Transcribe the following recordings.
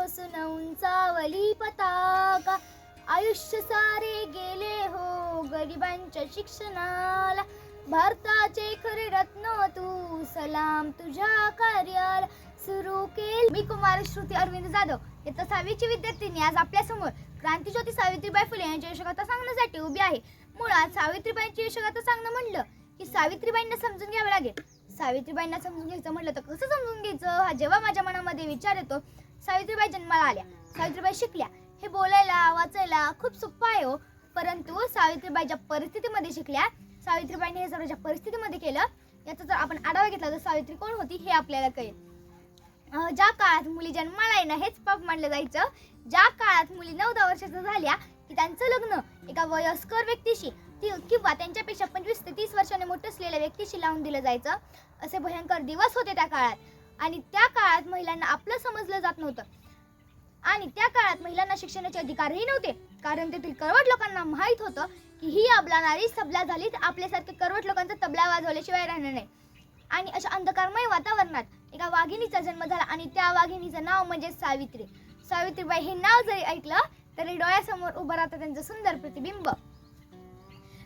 सोसून उंचावली पताका. आयुष्य सारे गेले हो गरिबांच्या शिक्षणाला. भारताचे खरे रत्न तू सलाम तुझ्या कार्याला. सुरू केल मी कुमार श्रुती अरविंद जाधव. इथं सहावीची विद्यार्थिनी आज आपल्यासमोर क्रांतीज्योती सावित्रीबाई फुले यांच्या यशोगाथा सांगण्यासाठी उभी आहे. मुळात सावित्रीबाईंची यशोगाथा सांगणं म्हणलं की सावित्रीबाईंना समजून घ्यावं लागेल. सावित्रीबाईंना समजून घ्यायचं म्हटलं तर कसं समजून घ्यायचं? हा जेव्हा माझ्या मनामध्ये विचार येतो सावित्रीबाई जन्माला आल्या. सावित्रीबाई शिकल्या. हे बोलायला वाचायला खूप सोपं आहे हो. परंतु सावित्रीबाई ज्या परिस्थितीमध्ये शिकल्या. सावित्रीबाईने हे सर्व ज्या परिस्थितीमध्ये केलं याचा जर आपण आढावा घेतला तर सावित्री कोण होती हे आपल्याला कळेल. ज्या काळात मुली जन्माला येणं हेच पाप मानलं जायचं. ज्या काळात मुली नऊ दहा वर्षाच्या झाल्या की त्यांचं लग्न एका वयस्कर व्यक्तीशी ती किंवा त्यांच्यापेक्षा पंचवीस ते तीस वर्षाने मोठं असलेल्या व्यक्तीशी लावून दिलं जायचं. असे भयंकर दिवस होते त्या काळात. आणि त्या काळात महिलांना आपलं समजलं जात नव्हतं. आणि त्या काळात महिलांना शिक्षणाचे अधिकारही नव्हते. कारण तेथील करवट लोकांना माहीत होतं की ही अबला नारी सबला झाली तर आपल्यासारखे करवट लोकांचा तबला वाजवल्याशिवाय राहणार नाही. आणि अशा अंधकारमय वातावरणात एका वाघिणीचा जन्म झाला आणि त्या वाघिणीचं नाव म्हणजे सावित्री. सावित्रीबाई हे नाव जरी ऐकलं तरी डोळ्यासमोर उभं राहतं त्यांचं सुंदर प्रतिबिंब.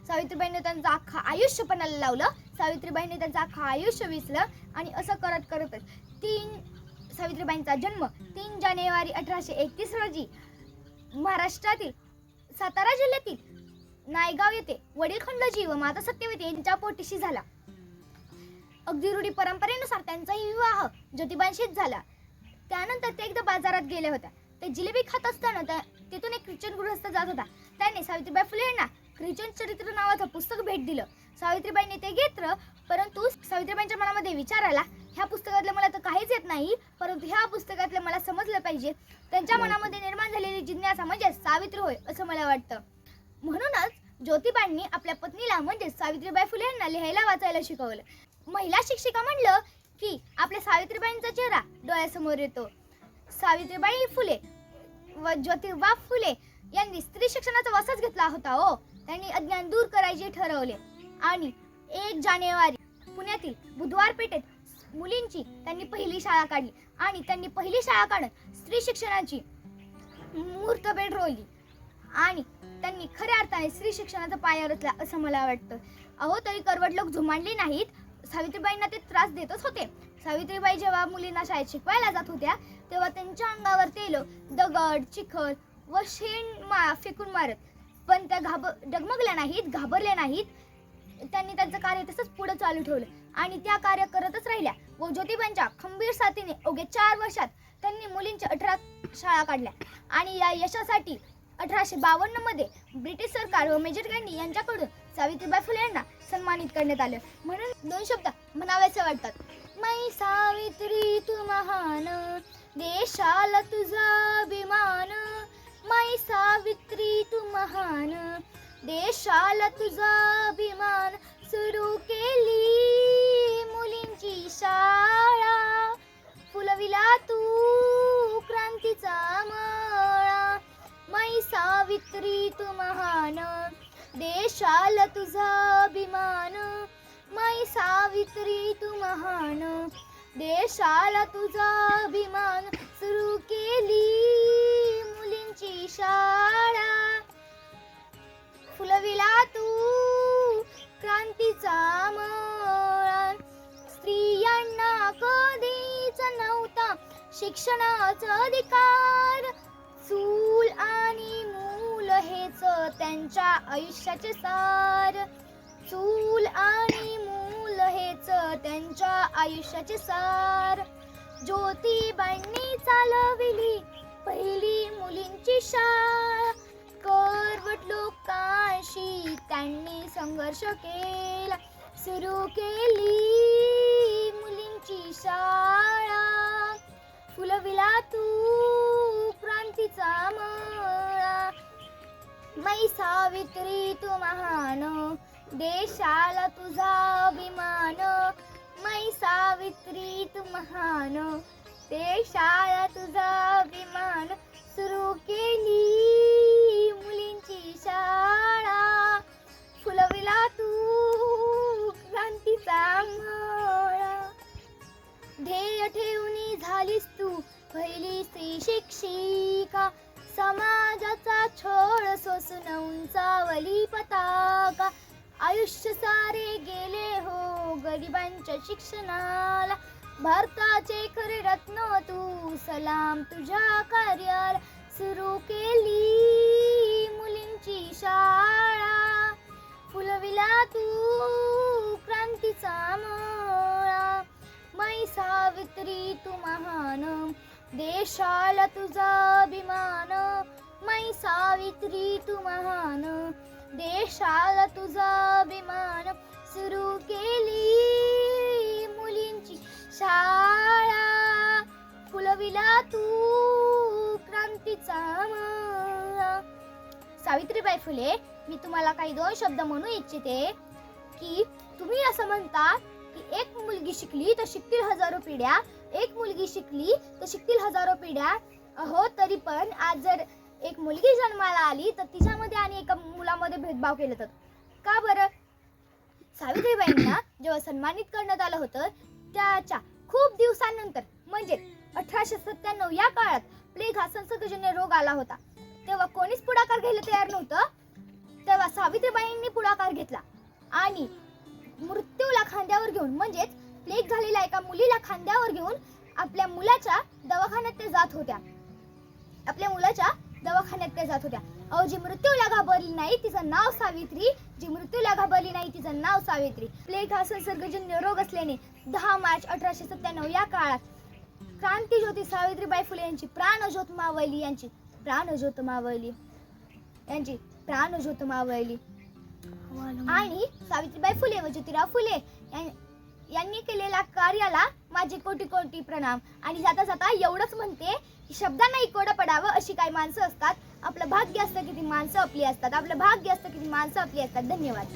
सावित्रीबाईंनी त्यांचं अख्खं आयुष्य पणाला लावलं. सावित्रीबाईंनी त्यांचं अख्खं आयुष्य विसलं आणि असं करत करतच तीन सावित्रीबाईंचा जन्म तीन जानेवारी अठराशे एकतीस रोजी महाराष्ट्रातील सातारा जिल्ह्यातील नायगाव येथे वडील खंडोजी व माता सत्यवती यांच्या पोटीशी झाला. अगदी रूढी परंपरेनुसार त्यांचाही विवाह ज्योतिबांशीच झाला. त्यानंतर ते एकदा बाजारात गेले होत्या. ते जिलेबी खात असताना तिथून एक ख्रिश्चन गृहस्थ जात होता. त्याने सावित्रीबाई फुले यांना ख्रिश्चन चरित्र नावाचं पुस्तक भेट दिलं. सावित्रीबाईंनी ते घेतलं परंतु सावित्रीबाईंच्या मनामध्ये विचार आला ह्या पुस्तकातलं मला तर काहीच येत नाही परंतु ह्या पुस्तकातलं मला समजलं पाहिजे. त्यांच्या मनामध्ये निर्माण झालेली जिज्ञासा म्हणजे सावित्री होय असं मला वाटतं. म्हणूनच ज्योतिबांनी आपल्या पत्नीला म्हणजे सावित्रीबाई फुले यांना लिहायला वाचायला शिकवलं. महिला शिक्षिका म्हणलं की आपल्या सावित्रीबाईंचा चेहरा डोळ्यासमोर येतो. सावित्रीबाई फुले व ज्योतिबा फुले यांनी स्त्री शिक्षणाचा वसाच घेतला होता हो. त्यांनी अज्ञान दूर करायचे ठरवले. आणि एक जानेवारी पुण्यातील बुधवार पेठेत मुलींची त्यांनी पहिली शाळा काढली. आणि त्यांनी पहिली शाळा काढत स्त्री शिक्षणाची मुहूर्तपेठ रोवली आणि त्यांनी खऱ्या अर्थाने स्त्री शिक्षणाचा पाया रचला असं मला वाटतं. अहो तरी करवट लोक झुमानले नाहीत. सावित्रीबाईंना ते त्रास देतच होते. सावित्रीबाई जेव्हा मुलींना शाळेत शिकवायला जात होत्या तेव्हा त्यांच्या अंगावर तेल दगड चिखल व शेण मा फेकून मारत पण त्या घाब डगमगल्या नाहीत घाबरल्या नाहीत. त्यांनी त्यांचं कार्य तसंच पुढे चालू ठेवलं. आणि त्या कार्य करतच राहिल्या. व ज्योतिबांच्या खंबीर साथीने अवघ्या चार वर्षात त्यांनी मुलींच्या अठरा शाळा काढल्या. आणि या यशासाठी अठराशे बावन्नमध्ये ब्रिटिश सरकार व मेजर गांधी यांच्याकडून सावित्रीबाई फुले यांना सन्मानित करण्यात आलं. म्हणून दोन शब्द म्हणावेसे वाटतात. मै सावित्री तू महान. देशाला तुझा अभिमान. मै सावित्री तू महान. देशाला तुझा अभिमान सुरू केली. मुलींची शाळा फुलविला तू क्रांतीचा मळा. मै सावित्री तू महान. देशाला तुझा अभिमान. मै सावित्री तू महान. देशाला तुझा अभिमान सुरू केली. मुलींची शाळा. फुलविला तू क्रांतीचा मळा. स्त्रियांना कधीच नव्हता शिक्षणाचा अधिकार. चूल आणि मूल हेच त्यांच्या आयुष्याचे सार. चूल आणि मूल हेच त्यांच्या आयुष्याचे सार. ज्योतिबांनी चालविली पहिली मुलींची शाळा. करवट लोकांशी त्यांनी संघर्ष केला. सुरू केली मुलींची शाळा. फुलविला तू क्रांतीचा मळा. मै सावित्री तू महान. देशाला तुझा अभिमान. मै सावित्री तू महान. देशाला तुझा सुरू केली मुलींची शाळा. फुलविला तू क्रांतीचा माळा ध्येय ठेवून झालीस तू पहिली स्त्री शिक्षिका. समाजाचा छोड सोसून उंचावली पताका आयुष्य सारे गेले हो गरिबांच्या शिक्षणाला. भारताचे खरे रत्न तू सलाम तुझ्या कार्याला सुरू केली. मुलींची शाळा फुलविला तू क्रांतीचा मळा. मै सावित्री तू महान देशाला तुझा अभिमान. मै सावित्री तू महान देशाला तुझा अभिमान. सुरू के सावित्रीबाई फुले. मी तुम्हाला काही दोन शब्द म्हणू इच्छिते की तुम्ही असं म्हणता की एक मुलगी शिकली तर शिकतील हजारो पिढ्या. एक मुलगी शिकली तर शिकतील हजारो पिढ्या. हो तरी पण आज जर एक मुलगी जन्माला आली तर तिच्यामध्ये आणि एका मुलामध्ये भेदभाव केला जातो. का बरं? सावित्रीबाईंना जेव्हा सन्मानित करण्यात आलं होतं त्याच्या खूप दिवसांनंतर म्हणजे अठराशे सत्त्याण्णव या काळात प्लेग हा संसर्गजन्य रोग आला होता. तेव्हा कोणीच पुढाकार घ्यायला तयार नव्हतं. तेव्हा सावित्रीबाईंनी पुढाकार घेतला. आणि मृत्यूला खांद्यावर घेऊन म्हणजेच प्लेग झालेल्या एका मुलीला खांद्यावर घेऊन आपल्या मुलाच्या दवाखान्यात ते जात होत्या. आपल्या मुलाच्या दवाखान्यात ते जात होत्या. अहो जी मृत्यूला घाबरली नाही तिचं नाव सावित्री. जी मृत्यूला घाबरली नाही तिचं नाव सावित्री. प्लेग हा संसर्गजन्य रोग असल्याने दहा मार्च अठराशे सत्त्याण्णव या काळात क्रांतीज्योती सावित्रीबाई फुले यांची प्राणज्योत मावली यांची प्राणज्योत मावळली यांची प्राणज्योत मावळली आणि सावित्रीबाई फुले व ज्योतिराव फुले यांनी केलेल्या कार्याला माझे कोटी कोटी प्रणाम. आणि जाता जाता एवढंच म्हणते की शब्दांना कोडं पडावं अशी काही माणसं असतात. आपलं भाग्य असतं किती माणसं आपली असतात. आपलं भाग्य असतं किती माणसं आपली असतात. धन्यवाद.